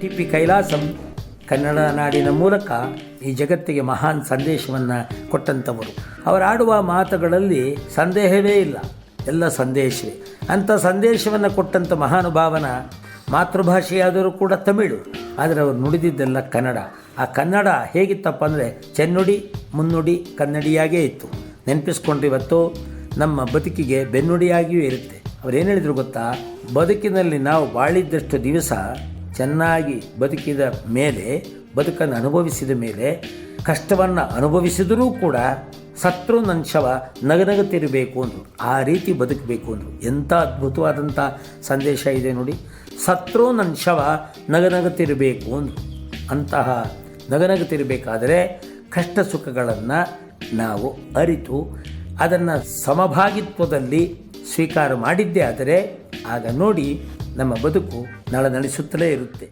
T P Kailasam Kannada ನಾಡಿನ ಮೂಲಕ ಈ ಜಗತ್ತಿಗೆ ಮಹಾನ್ ಸಂದೇಶವನ್ನು ಕೊಟ್ಟಂಥವರು ಅವರಾಡುವ ಮಾತುಗಳಲ್ಲಿ ಸಂದೇಹವೇ ಇಲ್ಲ. ಎಲ್ಲ ಸಂದೇಶವೇ. ಅಂಥ ಸಂದೇಶವನ್ನು ಕೊಟ್ಟಂಥ ಮಹಾನುಭಾವನ ಮಾತೃಭಾಷೆಯಾದರೂ ಕೂಡ ತಮಿಳು. ಆದರೆ ಅವರು ನುಡಿದಿದ್ದೆಲ್ಲ ಕನ್ನಡ. ಆ ಕನ್ನಡ ಹೇಗಿತ್ತಪ್ಪ ಅಂದರೆ ಚೆನ್ನುಡಿ, ಮುನ್ನುಡಿ ಕನ್ನಡಿಯಾಗೇ ಇತ್ತು. ನೆನಪಿಸ್ಕೊಂಡ್ರೆ ಇವತ್ತು, ನಮ್ಮ ಬದುಕಿಗೆ ಬೆನ್ನುಡಿಯಾಗಿಯೂ ಇರುತ್ತೆ. ಅವ್ರು ಏನು ಹೇಳಿದ್ರು ಗೊತ್ತಾ? ಬದುಕಿನಲ್ಲಿ ನಾವು ಬಾಳಿದ್ದಷ್ಟು ದಿವಸ ಚೆನ್ನಾಗಿ ಬದುಕಿದ ಮೇಲೆ, ಬದುಕನ್ನು ಅನುಭವಿಸಿದ ಮೇಲೆ, ಕಷ್ಟವನ್ನು ಅನುಭವಿಸಿದರೂ ಕೂಡ ಸತ್ರು ನನ್ನ ಶವ ನಗನಗತಿರಬೇಕು ಅಂದರು. ಆ ರೀತಿ ಬದುಕಬೇಕು ಅಂದರು. ಎಂಥ ಅದ್ಭುತವಾದಂಥ ಸಂದೇಶ ಇದೆ ನೋಡಿ. ಸತ್ರು ನನ್ನ ಶವ ನಗನಗತಿರಬೇಕು ಅಂದರು. ಅಂತಹ ನಗನಗುತ್ತಿರಬೇಕಾದರೆ ಕಷ್ಟ ಸುಖಗಳನ್ನು ನಾವು ಅರಿತು ಅದನ್ನು ಸಮಭಾಗಿತ್ವದಲ್ಲಿ ಸ್ವೀಕಾರ ಮಾಡಿದ್ದೇ ಆದರೆ ಆಗ ನೋಡಿ ನಮ್ಮ ಬದುಕು ನಳನಳಿಸುತ್ತಲೇ ಇರುತ್ತೆ.